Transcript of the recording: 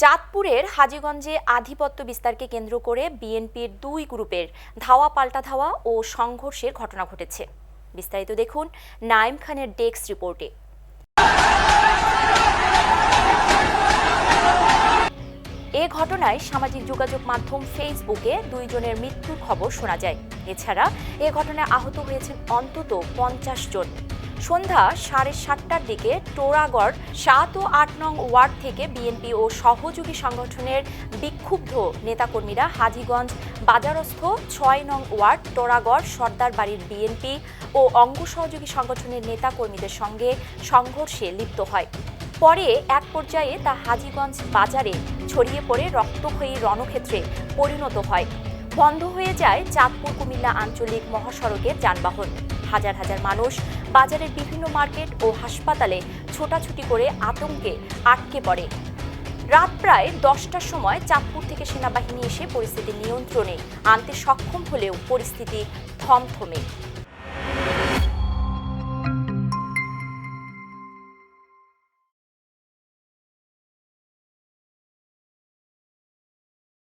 চাঁদপুরের হাজীগঞ্জে আধিপত্য বিস্তারকে কেন্দ্র করে বিএনপির দুই গ্রুপের ধাওয়া পাল্টা ধাওয়া ও সংঘর্ষের ঘটনা ঘটেছে। বিস্তারিত দেখুন নাইম খানের ডেস্ক রিপোর্টে। এ ঘটনায় সামাজিক যোগাযোগ মাধ্যম ফেসবুকে দুইজনের মৃত্যুর খবর শোনা যায়। এছাড়া এ ঘটনায় আহত হয়েছেন অন্তত পঞ্চাশ জন। সন্ধ্যা সাড়ে সাতটার দিকে টোরাগড় সাত ও আট নং ওয়ার্ড থেকে বিএনপি ও সহযোগী সংগঠনের বিক্ষুব্ধ নেতাকর্মীরা হাজীগঞ্জ বাজারস্থ ছয় নং ওয়ার্ড টোরাগড় সর্দার বাড়ির বিএনপি ও অঙ্গ সহযোগী সংগঠনের নেতাকর্মীদের সঙ্গে সংঘর্ষে লিপ্ত হয়। পরে এক পর্যায়ে তা হাজীগঞ্জ বাজারে ছড়িয়ে পড়ে রক্তক্ষয়ী রণক্ষেত্রে পরিণত হয়। বন্ধ হয়ে যায় চাঁদপুর কুমিল্লা আঞ্চলিক মহাসড়কের যানবাহন। হাজার হাজার মানুষ বাজারের বিভিন্ন মার্কেট ও হাসপাতালে ছোটাছুটি করে আতঙ্কে আটকে পড়ে। রাত প্রায় দশটার সময় চাঁদপুর থেকে সেনাবাহিনী এসে পরিস্থিতি নিয়ন্ত্রণে আনতে সক্ষম হলেও পরিস্থিতি থমথমে।